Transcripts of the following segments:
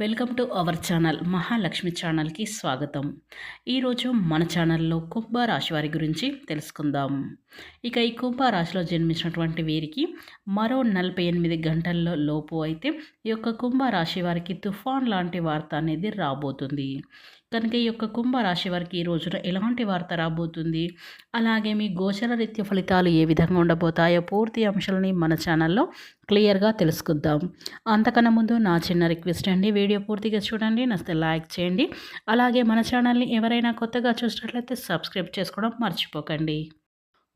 Welcome to our channel Mahalakshmi ఛానల్కి స్వాగతం. ఈరోజు మన ఛానల్లో కుంభరాశి వారి గురించి తెలుసుకుందాం. ఇక ఈ కుంభరాశిలో జన్మించినటువంటి వీరికి మరో నలభై ఎనిమిది గంటల్లో లోపు అయితే ఈ యొక్క కుంభరాశి వారికి తుఫాన్ లాంటి వార్త అనేది రాబోతుంది. కనుక ఈ యొక్క కుంభరాశి వారికి ఈ రోజున ఎలాంటి వార్త రాబోతుంది? అలాగే మీ గోచర రీత్య ఫలితాలు ఏ విధంగా ఉండబోతాయో పూర్తి అంశాలని మన ఛానల్లో క్లియర్గా తెలుసుకుందాం. అంతకన్నా ముందు నా చిన్న రిక్వెస్ట్ అండి వీడియో పూర్తిగా చూడండి నస్తే లైక్ చేయండి. అలాగే మన ఛానల్ని ఎవరైనా కొత్తగా చూసినట్లయితే సబ్స్క్రైబ్ చేసుకోవడం మర్చిపోకండి.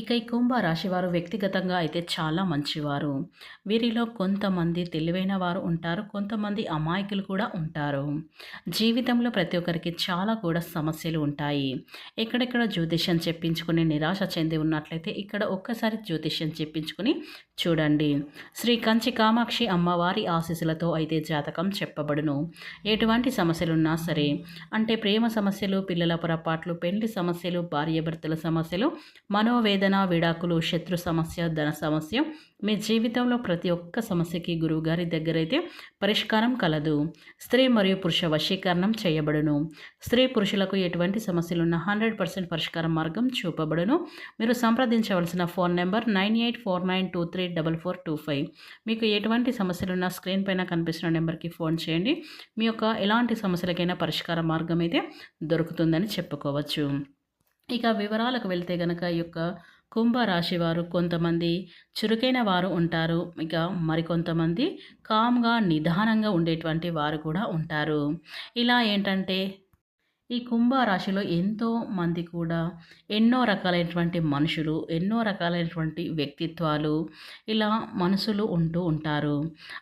ఇక ఈ కుంభ రాశివారు వ్యక్తిగతంగా అయితే చాలా మంచివారు. వీరిలో కొంతమంది తెలివైన వారు ఉంటారు కొంతమంది అమాయకులు కూడా ఉంటారు. జీవితంలో ప్రతి ఒక్కరికి చాలా కూడా సమస్యలు ఉంటాయి. ఎక్కడెక్కడ జ్యోతిష్యం చెప్పించుకుని నిరాశ చెంది ఉన్నట్లయితే ఇక్కడ ఒక్కసారి జ్యోతిష్యం చెప్పించుకుని చూడండి. శ్రీ కంచి కామాక్షి అమ్మవారి ఆశీస్సులతో అయితే జాతకం చెప్పబడును. ఎటువంటి సమస్యలున్నా సరే అంటే ప్రేమ సమస్యలు పిల్లల పొరపాట్లు పెళ్ళి సమస్యలు భార్యాభర్తల సమస్యలు మనోవేద వేదన విడాకులు శత్రు సమస్య ధన సమస్య మీ జీవితంలో ప్రతి ఒక్క సమస్యకి గురువుగారి దగ్గర అయితే పరిష్కారం కలదు. స్త్రీ మరియు పురుష వశీకరణం చేయబడును. స్త్రీ పురుషులకు ఎటువంటి సమస్యలున్న హండ్రెడ్ పర్సెంట్ పరిష్కార మార్గం చూపబడును. మీరు సంప్రదించవలసిన phone number nine eight four nine two three double four two five. మీకు ఎటువంటి సమస్యలున్న స్క్రీన్ పైన కనిపిస్తున్న నెంబర్కి ఫోన్ చేయండి. మీ యొక్క ఎలాంటి సమస్యలకైనా పరిష్కార మార్గం అయితే దొరుకుతుందని చెప్పుకోవచ్చు. ఇక వివరాలకు వెళ్తే గనక ఈ యొక్క కుంభరాశి వారు కొంతమంది చురుకైన వారు ఉంటారు. ఇక మరికొంతమంది కామ్గా నిదానంగా ఉండేటువంటి వారు కూడా ఉంటారు. ఇలా ఏంటంటే ఈ కుంభరాశిలో ఎంతో మంది కూడా ఎన్నో రకాలైనటువంటి మనుషులు ఎన్నో రకాలైనటువంటి వ్యక్తిత్వాలు ఇలా మనసులు ఉంటూ ఉంటారు.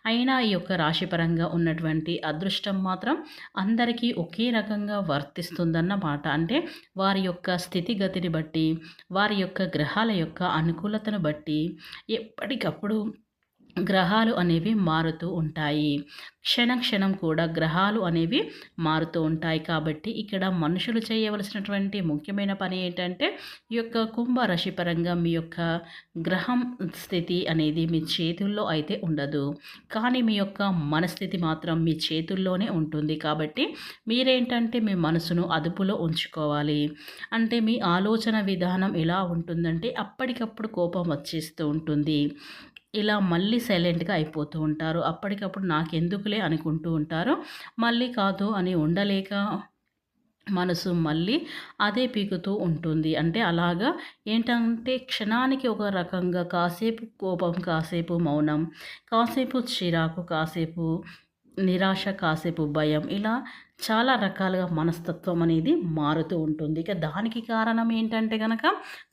అయినా ఈ యొక్క రాశిపరంగా ఉన్నటువంటి అదృష్టం మాత్రం అందరికీ ఒకే రకంగా వర్తిస్తుందన్న మాట. అంటే వారి యొక్క స్థితిగతిని బట్టి వారి యొక్క గ్రహాల యొక్క అనుకూలతను బట్టి ఎప్పటికప్పుడు గ్రహాలు అనేవి మారుతూ ఉంటాయి. క్షణ క్షణం కూడా గ్రహాలు అనేవి మారుతూ ఉంటాయి. కాబట్టి ఇక్కడ మనుషులు చేయవలసినటువంటి ముఖ్యమైన పని ఏంటంటే ఈ యొక్క కుంభరాశి పరంగా మీ యొక్క గ్రహం స్థితి అనేది మీ చేతుల్లో అయితే ఉండదు. కానీ మీ యొక్క మనస్థితి మాత్రం మీ చేతుల్లోనే ఉంటుంది. కాబట్టి మీరేంటంటే మీ మనసును అదుపులో ఉంచుకోవాలి. అంటే మీ ఆలోచన విధానం ఎలా ఉంటుందంటే అప్పటికప్పుడు కోపం వచ్చేస్తూ ఉంటుంది. ఇలా మళ్ళీ సైలెంట్గా అయిపోతూ ఉంటారు. అప్పటికప్పుడు నాకెందుకులే అనుకుంటూ ఉంటారు. మళ్ళీ కాదు అని ఉండలేక మనసు మళ్ళీ అదే పీకుతూ ఉంటుంది. అంటే అలాగా ఏంటంటే క్షణానికి ఒక రకంగా కాసేపు కోపం కాసేపు మౌనం కాసేపు చిరాకు కాసేపు నిరాశ కాసేపు భయం ఇలా చాలా రకాలుగా మనస్తత్వం అనేది మారుతూ ఉంటుంది. ఇక దానికి కారణం ఏంటంటే కనుక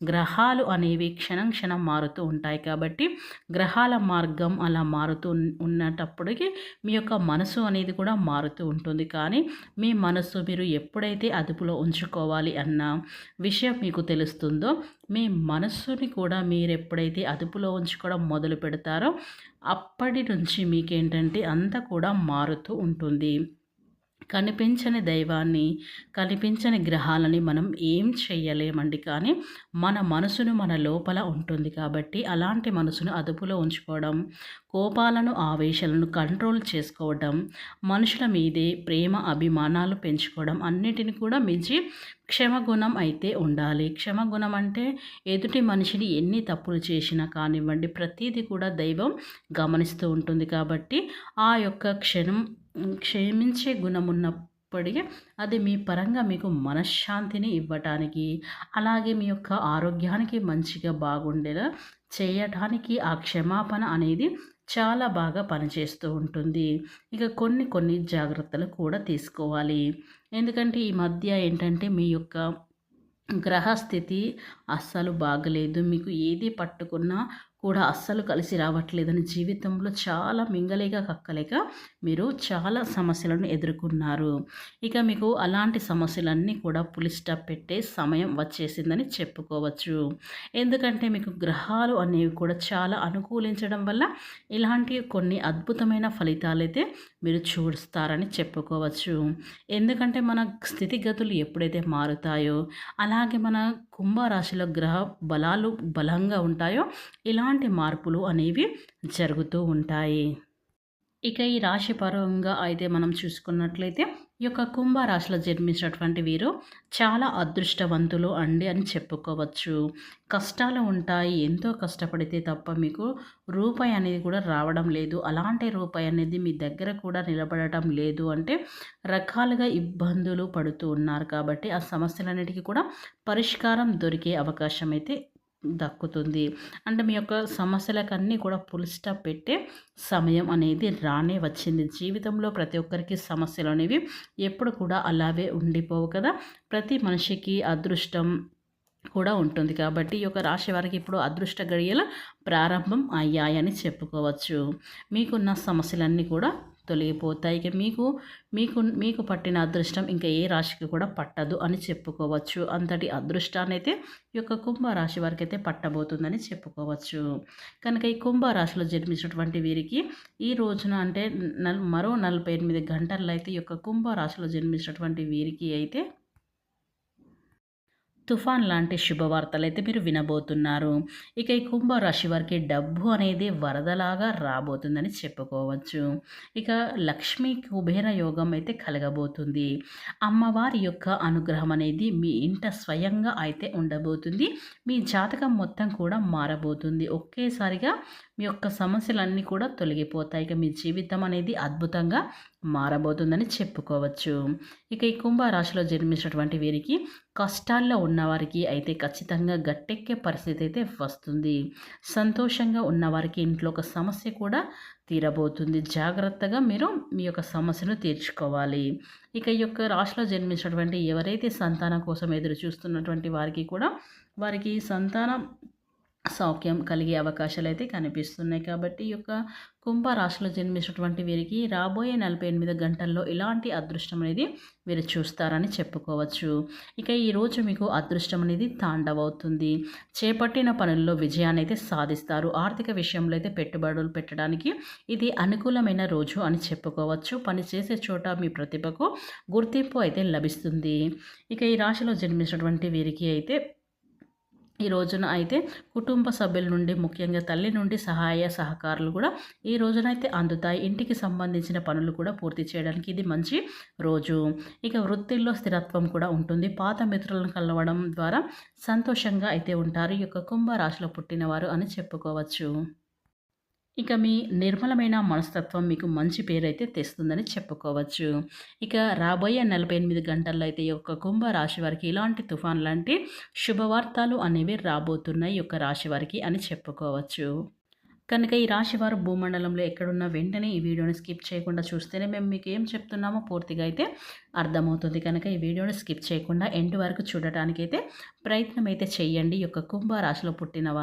గ్రహాలు అనేవి క్షణం క్షణం మారుతూ ఉంటాయి కాబట్టి గ్రహాల మార్గం అలా మారుతూ ఉన్నటప్పటికి మీ యొక్క మనసు అనేది కూడా మారుతూ ఉంటుంది. కానీ మీ మనసు మీరు ఎప్పుడైతే అదుపులో ఉంచుకోవాలి అన్న విషయం మీకు తెలుస్తుందో మీ మనస్సుని కూడా మీరు ఎప్పుడైతే అదుపులో ఉంచుకోవడం మొదలు పెడతారో అప్పటి నుంచి మీకేంటంటే అంతా కూడా మారుతూ ఉంటుంది. కనిపించని దైవాన్ని కనిపించని గ్రహాలని మనం ఏం చెయ్యలేమండి కానీ మన మనసును మన లోపల ఉంటుంది కాబట్టి అలాంటి మనసును అదుపులో ఉంచుకోవడం కోపాలను ఆవేశాలను కంట్రోల్ చేసుకోవడం మనుషుల మీదే ప్రేమ అభిమానాలు పెంచుకోవడం అన్నిటిని కూడా మించి క్షమగుణం అయితే ఉండాలి. క్షమగుణం అంటే ఎదుటి మనిషిని ఎన్ని తప్పులు చేసినా కానివ్వండి ప్రతిదీ కూడా దైవం గమనిస్తూ ఉంటుంది కాబట్టి ఆ యొక్క క్షణం క్షమించే గుణం ఉన్నప్పటికీ అది మీ పరంగా మీకు మనశ్శాంతిని ఇవ్వటానికి అలాగే మీ యొక్క ఆరోగ్యానికి మంచిగా బాగుండేలా చేయటానికి ఆ క్షమాపణ అనేది చాలా బాగా పనిచేస్తూ ఉంటుంది. ఇక కొన్ని కొన్ని జాగ్రత్తలు కూడా తీసుకోవాలి. ఎందుకంటే ఈ మధ్య ఏంటంటే మీ యొక్క గ్రహస్థితి అస్సలు బాగలేదు. మీకు ఏది పట్టుకున్నా కూడా అస్సలు కలిసి రావట్లేదని జీవితంలో చాలా మింగలేగా కక్కలేక మీరు చాలా సమస్యలను ఎదుర్కొన్నారు. ఇక మీకు అలాంటి సమస్యలన్నీ కూడా పులిస్టాప్ పెట్టే సమయం వచ్చేసిందని చెప్పుకోవచ్చు. ఎందుకంటే మీకు గ్రహాలు అనేవి కూడా చాలా అనుకూలించడం వల్ల ఇలాంటి కొన్ని అద్భుతమైన ఫలితాలైతే మీరు చూస్తారని చెప్పుకోవచ్చు. ఎందుకంటే మన స్థితిగతులు ఎప్పుడైతే మారుతాయో అలాగే మన కుంభరాశిలో గ్రహ బలాలు బలంగా ఉంటాయో ఇలాంటి మార్పులు అనేవి జరుగుతూ ఉంటాయి. ఇక ఈ రాశి పరంగా అయితే మనం చూసుకున్నట్లయితే ఈ యొక్క కుంభరాశిలో జన్మించినటువంటి వీరు చాలా అదృష్టవంతులు అండి అని చెప్పుకోవచ్చు. కష్టాలు ఉంటాయి ఎంతో కష్టపడితే తప్ప మీకు రూపాయి అనేది కూడా రావడం లేదు. అలాంటి రూపాయి అనేది మీ దగ్గర కూడా నిలబడటం లేదు అంటే రకాలుగా ఇబ్బందులు పడుతూ ఉన్నారు కాబట్టి ఆ సమస్యలన్నిటికీ కూడా పరిష్కారం దొరికే అవకాశం అయితే దక్కుతుంది. అంటే మీ యొక్క సమస్యలకన్నీ కూడా ఫుల్ స్టాప్ పెట్టే సమయం అనేది రానే వచ్చింది. జీవితంలో ప్రతి ఒక్కరికి సమస్యలు అనేవి ఎప్పుడు కూడా అలాగే ఉండిపోవు కదా. ప్రతి మనిషికి అదృష్టం కూడా ఉంటుంది కాబట్టి ఈ యొక్క రాశి వారికి ఇప్పుడు అదృష్ట గడియలు ప్రారంభం అయ్యాయని చెప్పుకోవచ్చు. మీకున్న సమస్యలన్నీ కూడా తొలగిపోతాయి. ఇక మీకు మీకు మీకు పట్టిన అదృష్టం ఇంకా ఏ రాశికి కూడా పట్టదు అని చెప్పుకోవచ్చు. అంతటి అదృష్టాన్ని అయితే ఈ యొక్క కుంభరాశి వారికి అయితే పట్టబోతుందని చెప్పుకోవచ్చు. కనుక ఈ కుంభరాశిలో జన్మించినటువంటి వీరికి ఈ రోజున అంటే నల్ మరో నలభై ఎనిమిది గంటల్లో అయితే ఈ యొక్క కుంభరాశిలో జన్మించినటువంటి వీరికి అయితే తుఫాన్ లాంటి శుభవార్తలు అయితే మీరు వినబోతున్నారు. ఇక ఈ కుంభరాశి వారికి డబ్బు అనేది వరదలాగా రాబోతుందని చెప్పుకోవచ్చు. ఇక లక్ష్మీ కుబేర యోగం అయితే కలగబోతుంది. అమ్మవారి యొక్క అనుగ్రహం అనేది మీ ఇంట స్వయంగా అయితే ఉండబోతుంది. మీ జాతకం మొత్తం కూడా మారబోతుంది. ఒకేసారిగా మీ యొక్క సమస్యలన్నీ కూడా తొలగిపోతాయి. ఇక మీ జీవితం అనేది అద్భుతంగా మారబోతుందని చెప్పుకోవచ్చు. ఇక ఈ కుంభరాశిలో జన్మించినటువంటి వీరికి కష్టాల్లో ఉన్నవారికి అయితే ఖచ్చితంగా గట్టెక్కే పరిస్థితి అయితే వస్తుంది. సంతోషంగా ఉన్నవారికి ఇంట్లో ఒక సమస్య కూడా తీరబోతుంది. జాగ్రత్తగా మీరు మీ యొక్క సమస్యను తీర్చుకోవాలి. ఇక ఈ యొక్క రాశిలో జన్మించినటువంటి ఎవరైతే సంతానం కోసం ఎదురు చూస్తున్నటువంటి వారికి కూడా వారికి సంతానం సౌఖ్యం కలిగే అవకాశాలు అయితే కనిపిస్తున్నాయి. కాబట్టి ఈ యొక్క కుంభరాశిలో జన్మించినటువంటి వీరికి రాబోయే నలభై ఎనిమిది గంటల్లో ఇలాంటి అదృష్టం అనేది వీరు చూస్తారని చెప్పుకోవచ్చు. ఇక ఈరోజు మీకు అదృష్టం అనేది తాండవవుతుంది. చేపట్టిన పనుల్లో విజయాన్ని అయితే సాధిస్తారు. ఆర్థిక విషయంలో అయితే పెట్టుబడులు పెట్టడానికి ఇది అనుకూలమైన రోజు అని చెప్పుకోవచ్చు. పని చేసే చోట మీ ప్రతిభకు గుర్తింపు అయితే లభిస్తుంది. ఇక ఈ రాశిలో జన్మించినటువంటి వీరికి అయితే ఈ రోజున అయితే కుటుంబ సభ్యుల నుండి ముఖ్యంగా తల్లి నుండి సహాయ సహకారాలు కూడా ఈ రోజున అయితే అందుతాయి. ఇంటికి సంబంధించిన పనులు కూడా పూర్తి చేయడానికి ఇది మంచి రోజు. ఇక వృత్తిల్లో స్థిరత్వం కూడా ఉంటుంది. పాత మిత్రులను కలవడం ద్వారా సంతోషంగా అయితే ఉంటారు. ఈ యొక్క కుంభరాశిలో పుట్టినవారు అని చెప్పుకోవచ్చు. ఇక మీ నిర్మలమైన మనస్తత్వం మీకు మంచి పేరైతే తెస్తుందని చెప్పుకోవచ్చు. ఇక రాబోయే నలభై ఎనిమిది గంటల్లో అయితే ఈ యొక్క కుంభ రాశి వారికి ఇలాంటి తుఫాన్ లాంటి శుభవార్తలు అనేవి రాబోతున్నాయి ఈ యొక్క రాశి వారికి అని చెప్పుకోవచ్చు. కనుక ఈ రాశి వారు భూమండలంలో ఎక్కడున్న వెంటనే ఈ వీడియోని స్కిప్ చేయకుండా చూస్తేనే మేము మీకు ఏం చెప్తున్నామో పూర్తిగా అయితే అర్థమవుతుంది. కనుక ఈ వీడియోని స్కిప్ చేయకుండా ఎండ్ వరకు చూడటానికైతే ప్రయత్నం అయితే చేయండి. ఈ యొక్క కుంభ రాశిలో పుట్టిన